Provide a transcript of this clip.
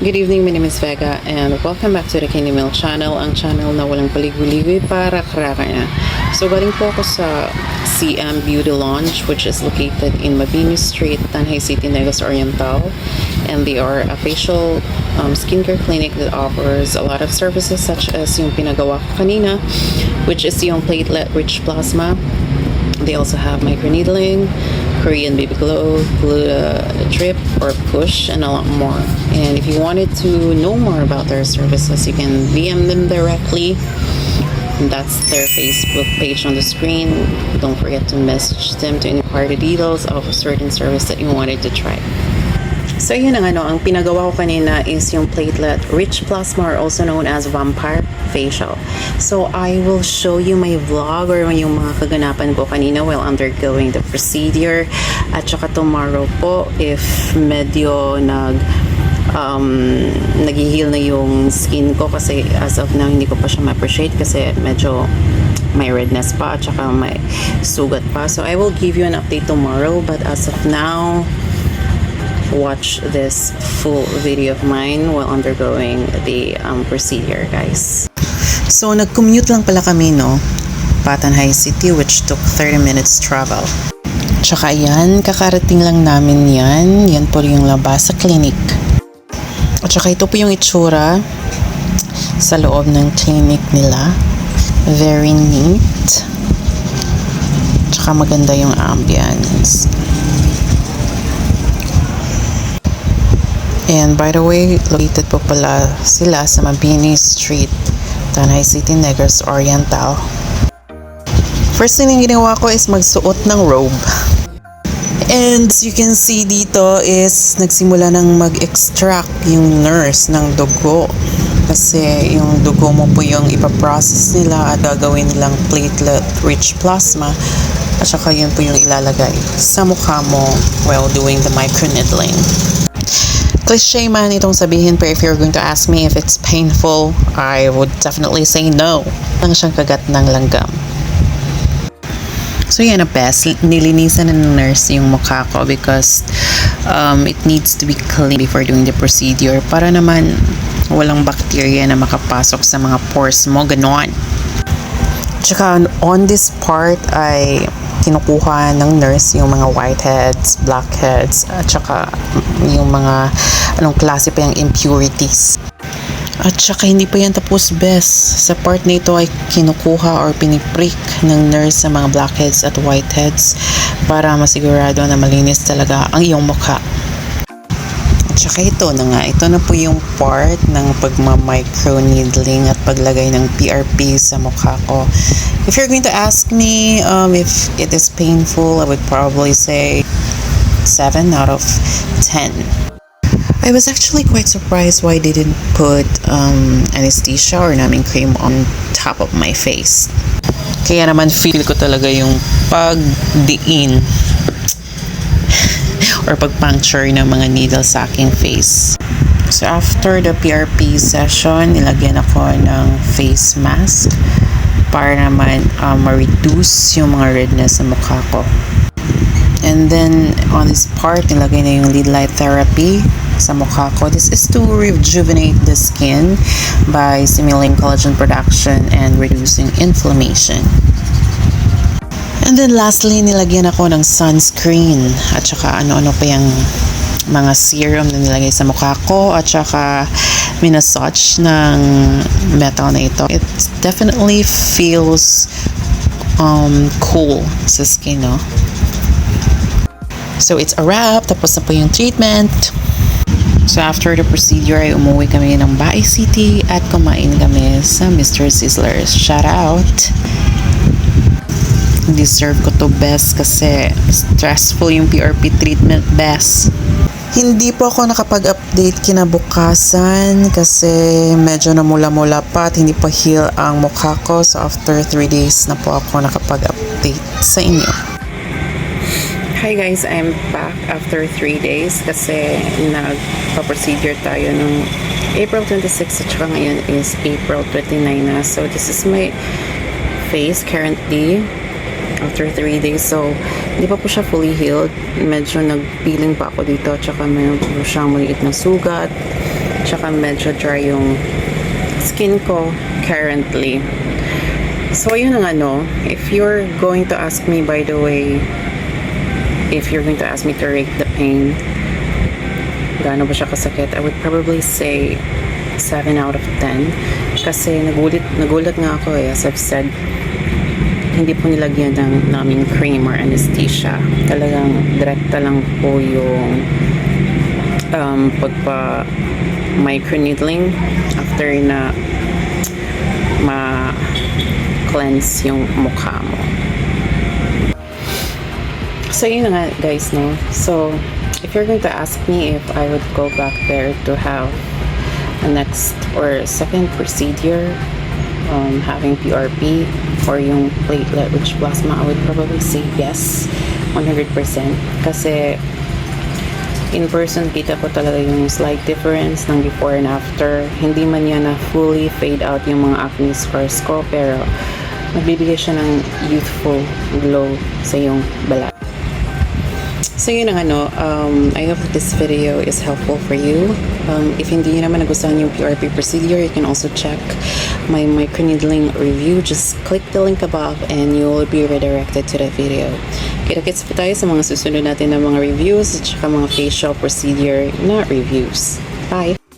Good evening, my name is Vega and welcome back to the Candy Mill channel, ang channel na walang paligoy-ligoy para karaka na. So galing po ako sa CM Beauty Lounge which is located in Mabini Street, Tanay City, Negros Oriental and they are a facial um, skincare clinic that offers a lot of services such as yung pinagawa ko kanina which is yung platelet-rich plasma They also have microneedling, Korean baby glow, gluta drip or push, and a lot more. And if you wanted to know more about their services, you can DM them directly. And that's their Facebook page on the screen. Don't forget to message them to inquire the details of a certain service that you wanted to try. So yun ang ano, ang pinagawa ko kanina is yung platelet rich plasma or also known as vampire facial. So I will show you my vlog or yung mga kaganapan ko kanina while undergoing the procedure. At saka tomorrow po if medyo nag um, nag-heal na yung skin ko kasi as of now hindi ko pa siya ma-appreciate kasi medyo may redness pa at saka may sugat pa. So I will give you an update tomorrow but as of now watch this full video of mine while undergoing the um, procedure, guys. So, nag-commute lang pala kami, no? Patanhay City, which took 30 minutes travel. Tsaka yan, kakarating lang namin yan. Yan po yung labas sa clinic. At saka ito po yung itsura sa loob ng clinic nila. Very neat. Tsaka maganda yung ambience. And by the way, located po pala sila sa Mabini Street, Tanay City, Negros Oriental. First thing na ginawa ko is magsuot ng robe. And you can see dito is nagsimula nang mag-extract yung nurse ng dugo. Kasi yung dugo mo po yung ipaprocess nila at gagawin nilang platelet-rich plasma. At saka yun po yung ilalagay sa mukha mo while doing the microneedling cliche man itong sabihin pero if you're going to ask me if it's painful, I would definitely say no. Lang siyang kagat ng langgam. So yan, best, nilinisan na ng nurse yung mukha ko because um, it needs to be clean before doing the procedure para naman walang bacteria na makapasok sa mga pores mo, ganon. Tsaka on this part ay kinukuha ng nurse yung mga whiteheads, blackheads, at saka yung mga anong klase pa yung impurities. At saka hindi pa yan tapos best. Sa part na ito ay kinukuha or piniprick ng nurse sa mga blackheads at whiteheads para masigurado na malinis talaga ang iyong mukha. At saka ito na nga, ito na po yung part ng pagma-microneedling at paglagay ng PRP sa mukha ko. If you're going to ask me um, if it is painful, I would probably say 7 out of 10. I was actually quite surprised why they didn't put um, anesthesia or numbing cream on top of my face. Kaya naman feel ko talaga yung pagdiin or pagpuncture ng mga needle sa aking face. So after the PRP session, nilagyan ako ng face mask para naman uh, ma-reduce yung mga redness sa mukha ko. And then on this part, nilagay na yung lead light therapy sa mukha ko. This is to rejuvenate the skin by stimulating collagen production and reducing inflammation. And then lastly, nilagyan ako ng sunscreen at saka ano-ano pa yung mga serum na nilagay sa mukha ko at saka minasage ng metal na ito. It definitely feels um, cool sa skin, no? So it's a wrap. Tapos na po yung treatment. So after the procedure ay umuwi kami ng Baay City at kumain kami sa Mr. Sizzlers. Shout out! Deserve ko to best kasi stressful yung PRP treatment best. Hindi po ako nakapag-update kinabukasan kasi medyo namula-mula pa at hindi pa heal ang mukha ko. So after 3 days na po ako nakapag-update sa inyo. Hi guys, I'm back after 3 days kasi nagpa-procedure tayo nung April 26 at saka ngayon is April 29 na. So this is my face currently after 3 days. So hindi pa po siya fully healed. Medyo nag-peeling pa ako dito at saka mayroon po siyang maliit na sugat. Tsaka medyo dry yung skin ko currently. So, ayun ang ano. If you're going to ask me, by the way, if you're going to ask me to rate the pain, gaano ba siya kasakit, I would probably say 7 out of 10. Kasi nagulit, nagulat nga ako eh, as I've said, hindi po nilagyan ng naming cream or anesthesia. Talagang direkta lang po yung um, pagpa microneedling after na ma-cleanse yung mukha mo. So, yun na nga, guys, no? So, if you're going to ask me if I would go back there to have a next or second procedure, um, having PRP or yung platelet-rich plasma, I would probably say yes, 100%. Kasi, in person, kita ko talaga yung slight difference ng before and after. Hindi man yan na fully fade out yung mga acne scars ko, pero magbibigay siya ng youthful glow sa iyong balat. So yun ang ano, um, I hope that this video is helpful for you. Um, if hindi nyo naman nagustuhan yung PRP procedure, you can also check my microneedling review. Just click the link above and you will be redirected to the video. Kita-kits pa tayo sa mga susunod natin na mga reviews at mga facial procedure na reviews. Bye!